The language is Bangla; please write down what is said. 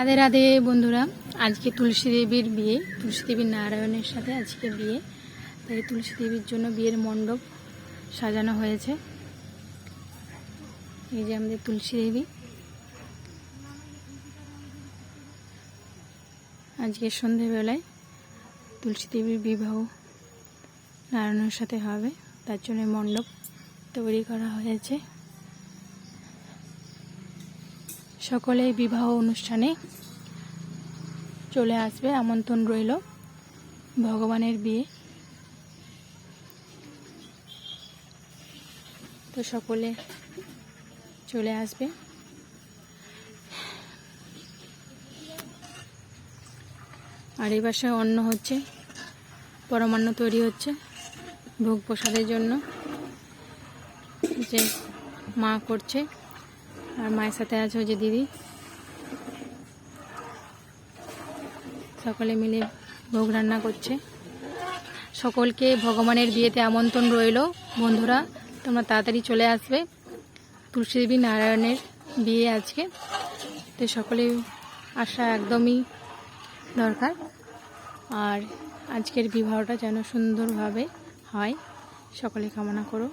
রাধে রাধে বন্ধুরা, আজকে তুলসী দেবীর বিয়ে, তুলসী দেবীর নারায়ণের সাথে আজকে বিয়ে। তাই তুলসী দেবীর জন্য বিয়ের মণ্ডপ সাজানো হয়েছে। এই যে আমাদের তুলসী দেবী। আজকে সন্ধেবেলায় তুলসী দেবীর বিবাহ নারায়ণের সাথে হবে, তার জন্য মণ্ডপ তৈরি করা হয়েছে। সকলে বিবাহ অনুষ্ঠানে চলে আসবে, আমন্ত্রণ রইল ভগবানের বিয়ে। তো সকলে চলে আসবে। আর এই বাসায় অন্ন হচ্ছে, পরমান্ন তৈরি হচ্ছে ভোগ প্রসাদের জন্য। যে মা করছে আর মায়ের সাথে আছে ওই যে দিদি। সকলে মিলে ভোগ রান্না করছে। সকলকে ভগবানের বিয়েতে আমন্ত্রণ রইল। বন্ধুরা, তোমরা তাড়াতাড়ি চলে আসবে। তুলসী দেবী নারায়ণের বিয়ে আজকে। তো সকলে আসা একদমই দরকার। আর আজকের বিবাহটা যেন সুন্দরভাবে হয়, সকলে কামনা করো।